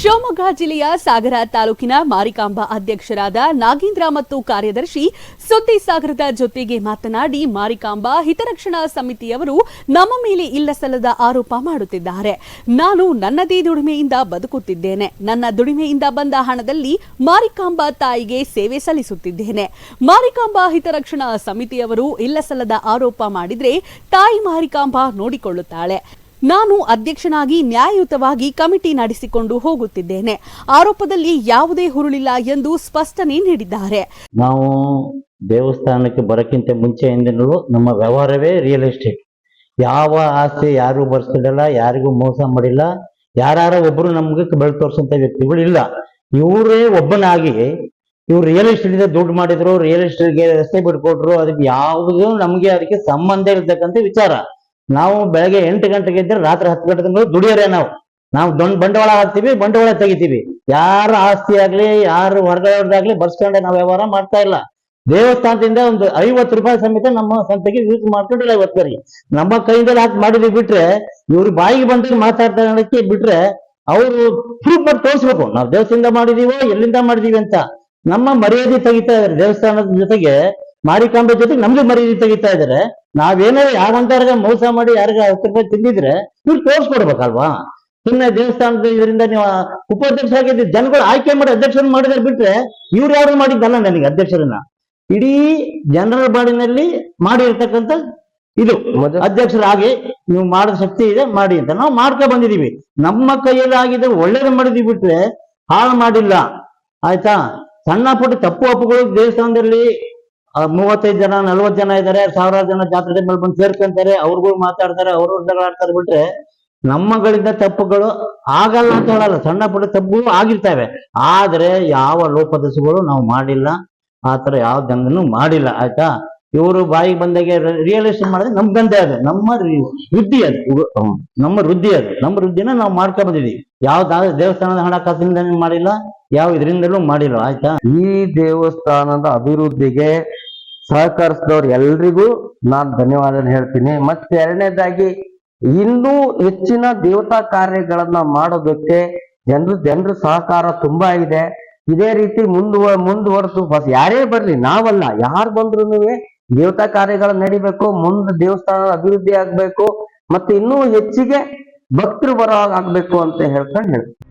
ಶಿವಮೊಗ್ಗ ಜಿಲ್ಲೆಯ ಸಾಗರ ತಾಲೂಕಿನ ಮಾರಿಕಾಂಬಾ ಅಧ್ಯಕ್ಷರಾದ ನಾಗೇಂದ್ರ ಮತ್ತು ಕಾರ್ಯದರ್ಶಿ ಸುದ್ದಿ ಸಾಗರದ ಜೊತೆಗೆ ಮಾತನಾಡಿ ಮಾರಿಕಾಂಬಾ ಹಿತರಕ್ಷಣಾ ಸಮಿತಿಯವರು ನಮ್ಮ ಮೇಲೆ ಇಲ್ಲಸಲ್ಲದ ಆರೋಪ ಮಾಡುತ್ತಿದ್ದಾರೆ. ನಾನು ನನ್ನದೇ ದುಡಿಮೆಯಿಂದ ಬದುಕುತ್ತಿದ್ದೇನೆ. ನನ್ನ ದುಡಿಮೆಯಿಂದ ಬಂದ ಹಣದಲ್ಲಿ ಮಾರಿಕಾಂಬಾ ತಾಯಿಗೆ ಸೇವೆ ಸಲ್ಲಿಸುತ್ತಿದ್ದೇನೆ. ಮಾರಿಕಾಂಬಾ ಹಿತರಕ್ಷಣಾ ಸಮಿತಿಯವರು ಇಲ್ಲಸಲ್ಲದ ಆರೋಪ ಮಾಡಿದರೆ ತಾಯಿ ಮಾರಿಕಾಂಬಾ ನೋಡಿಕೊಳ್ಳುತ್ತಾಳೆ. ನಾನು ಅಧ್ಯಕ್ಷನಾಗಿ ನ್ಯಾಯಯುತವಾಗಿ ಕಮಿಟಿ ನಡೆಸಿಕೊಂಡು ಹೋಗುತ್ತಿದ್ದೇನೆ. ಆರೋಪದಲ್ಲಿ ಯಾವುದೇ ಹುರುಳಿಲ್ಲ ಎಂದು ಸ್ಪಷ್ಟನೆ ನೀಡಿದ್ದಾರೆ. ನಾವು ದೇವಸ್ಥಾನಕ್ಕೆ ಬರೋಕ್ಕಿಂತ ಮುಂಚೆಯಿಂದಲೂ ನಮ್ಮ ವ್ಯವಹಾರವೇ ರಿಯಲ್ ಎಸ್ಟೇಟ್ ಯಾವ ಆಸ್ತಿ ಯಾರು ಬರ್ಸಿಡಲ್ಲ, ಯಾರಿಗೂ ಮೋಸ ಮಾಡಿಲ್ಲ ಯಾರು ಒಬ್ರು ನಮ್ಗೆ ಬೆಳೆ ತೋರಿಸಂತ ವ್ಯಕ್ತಿಗಳು ಇಲ್ಲ. ಇವರೇ ಒಬ್ಬನಾಗಿ ಇವ್ರು ರಿಯಲ್ ಎಸ್ಟೇಟ್ ದುಡ್ಡು ಮಾಡಿದ್ರು ರಿಯಲ್ ಎಸ್ಟೇಟ್ಗೆ ರಸ್ತೆ ಬಿಟ್ಕೊಟ್ರು, ಅದಕ್ಕೆ ಯಾವುದೂ ನಮಗೆ ಅದಕ್ಕೆ ಸಂಬಂಧ ಇರತಕ್ಕಂಥ ವಿಚಾರ. ನಾವು ಬೆಳಗ್ಗೆ ಎಂಟು ಗಂಟೆಗೆ ಇದ್ರೆ ರಾತ್ರಿ ಹತ್ತು ಗಂಟೆ ತನಕ ದುಡಿಯೋರೆ ನಾವು. ನಾವು ದೊಡ್ಡ ಬಂಡವಾಳ ಹಾಕ್ತಿವಿ, ಬಂಡವಾಳ ತೆಗಿತೀವಿ. ಯಾರ ಆಸ್ತಿ ಆಗ್ಲಿ ಯಾರು ಬಸ್ ಬರ್ಸ್ಕೊಂಡೆ ನಾವು ವ್ಯವಹಾರ ಮಾಡ್ತಾ ಇಲ್ಲ. ದೇವಸ್ಥಾನದಿಂದ ಒಂದು ಐವತ್ತು ರೂಪಾಯಿ ಸಮೇತ ನಮ್ಮ ಸಂತೆಗೆ ಯೂಸ್ ಮಾಡ್ಕೊಂಡಿಲ್ಲ ಇವತ್ತರಿಗೆ ನಮ್ಮ ಕೈಯಿಂದಲೇ ಹಾಕಿ ಮಾಡಿದ್ವಿ ಬಿಟ್ರೆ, ಇವ್ರು ಬಾಯಿಗೆ ಬಂದಾಗ ಮಾತಾಡ್ತಾ ಬಿಟ್ರೆ, ಅವರು ಪ್ರೂಫ್ ಮಾಡಿ ತೋರಿಸ್ಬೇಕು. ನಾವು ದೇವಸ್ಥಾನದಿಂದ ಮಾಡಿದೀವೋ, ಎಲ್ಲಿಂದ ಮಾಡಿದೀವಿ ಅಂತ. ನಮ್ಮ ಮರ್ಯಾದೆ ತೆಗಿತಾ ಇದಾರೆ ದೇವಸ್ಥಾನದ ಜೊತೆಗೆ. ಮಾರಿಕಾಂಬೆ ಜೊತೆಗೆ ನಮ್ಗೆ ಮರ್ಯಾದೆ ತೆಗಿತಾ ಇದಾರೆ. ನಾವೇನಾದ್ರು ಯಾವಂತಾರ್ಗ ಮೋಸ ಮಾಡಿ ಯಾರಿಗ ಹತ್ತು ರೂಪಾಯಿ ತಿಂದಿದ್ರೆ ನೀವು ತೋರಿಸ್ಕೊಡ್ಬೇಕಲ್ವಾ ಸುಮ್ಮನೆ ದೇವಸ್ಥಾನದ ಇದರಿಂದ ನೀವು ಉಪಾಧ್ಯಕ್ಷ ಆಗಿದ್ದು ಜನಗಳು ಆಯ್ಕೆ ಮಾಡಿ ಅಧ್ಯಕ್ಷರನ್ನ ಮಾಡಿದ್ರೆ ಬಿಟ್ರೆ ಇವ್ರು ಯಾರು ಮಾಡಿದ್ದಲ್ಲ ನನಗೆ ಅಧ್ಯಕ್ಷರನ್ನ. ಇಡೀ ಜನರಲ್ ಬಾಡಿನಲ್ಲಿ ಮಾಡಿರ್ತಕ್ಕಂಥ ಇದು. ಅಧ್ಯಕ್ಷರಾಗಿ ನೀವು ಮಾಡೋ ಶಕ್ತಿ ಇದೆ ಮಾಡಿ ಅಂತ. ನಾವು ಮಾಡ್ಕೊ ಬಂದಿದೀವಿ. ನಮ್ಮ ಕೈಯಲ್ಲಿ ಆಗಿದೆ ಒಳ್ಳೇದು ಮಾಡಿದೀವಿ ಬಿಟ್ರೆ ಹಾಳು ಮಾಡಿಲ್ಲ. ಆಯ್ತಾ? ಸಣ್ಣ ಪುಟ್ಟ ತಪ್ಪು ಅಪ್ಪುಗಳು ದೇವಸ್ಥಾನದಲ್ಲಿ ಮೂವತ್ತೈದು ಜನ, ನಲ್ವತ್ತು ಜನ ಇದ್ದಾರೆ ಸಾವಿರಾರು ಜನ ಜಾತ್ರೆ ಮೇಲೆ ಬಂದು ಸೇರ್ಕೊಂತಾರೆ ಅವ್ರಿಗೂ ಮಾತಾಡ್ತಾರೆ, ಅವ್ರ ಜಗಳಾಡ್ತಾರೆ ಬಿಟ್ರೆ ನಮ್ಮಗಳಿಂದ ತಪ್ಪುಗಳು ಆಗಲ್ಲ ಅಂತ ಹೇಳಲ್ಲ. ಸಣ್ಣ ಪುಟ್ಟ ತಪ್ಪುಗಳು ಆಗಿರ್ತವೆ. ಆದ್ರೆ ಯಾವ ಲೋಪದಸುಗಳು ನಾವು ಮಾಡಿಲ್ಲ. ಆ ತರ ಯಾವ ದಂಗನು ಮಾಡಿಲ್ಲ, ಆಯ್ತಾ? ಇವರು ಬಾಯಿಗೆ ಬಂದಾಗೆ ರಿಯಲೈಸ್ ಮಾಡಿದ್ರೆ ನಮ್ ದಂಧೆ ಅದು. ನಮ್ಮ ವೃದ್ಧಿ ಅದು. ನಮ್ಮ ವೃದ್ಧಿ ಅದು. ನಮ್ಮ ವೃದ್ಧಿನ ನಾವು ಮಾಡ್ಕೊ ಬಂದಿದೀವಿ. ಯಾವ ದೇವಸ್ಥಾನದ ಹಣಕಾಸಿಂದ ಮಾಡಿಲ್ಲ, ಯಾವ ಇದರಿಂದಲೂ ಮಾಡಿಲ್ಲ, ಆಯ್ತಾ? ಈ ದೇವಸ್ಥಾನದ ಅಭಿವೃದ್ಧಿಗೆ ಸಹಕರಿಸಿದವ್ರು ಎಲ್ರಿಗೂ ನಾನು ಧನ್ಯವಾದ ಹೇಳ್ತೀನಿ. ಮತ್ತೆ ಎರಡನೇದಾಗಿ, ಇನ್ನೂ ಹೆಚ್ಚಿನ ದೇವತಾ ಕಾರ್ಯಗಳನ್ನ ಮಾಡೋದಕ್ಕೆ ಜನರು ಜನರ ಸಹಕಾರ ತುಂಬಾ ಇದೆ. ಇದೇ ರೀತಿ ಮುಂದುವ ಮುಂದುವರೆದು ಬಸ್ ಯಾರೇ ಬರ್ಲಿ, ನಾವಲ್ಲ, ಯಾರು ಬಂದ್ರು ದೇವತಾ ಕಾರ್ಯಗಳು ನಡಿಬೇಕು, ಮುಂದೆ ದೇವಸ್ಥಾನ ಅಭಿವೃದ್ಧಿ ಆಗ್ಬೇಕು, ಮತ್ತೆ ಇನ್ನೂ ಹೆಚ್ಚಿಗೆ ಭಕ್ತರು ಬರೋ ಆಗ್ಬೇಕು ಅಂತ ಹೇಳ್ಕೊಂಡು ಹೇಳ್ತೀನಿ.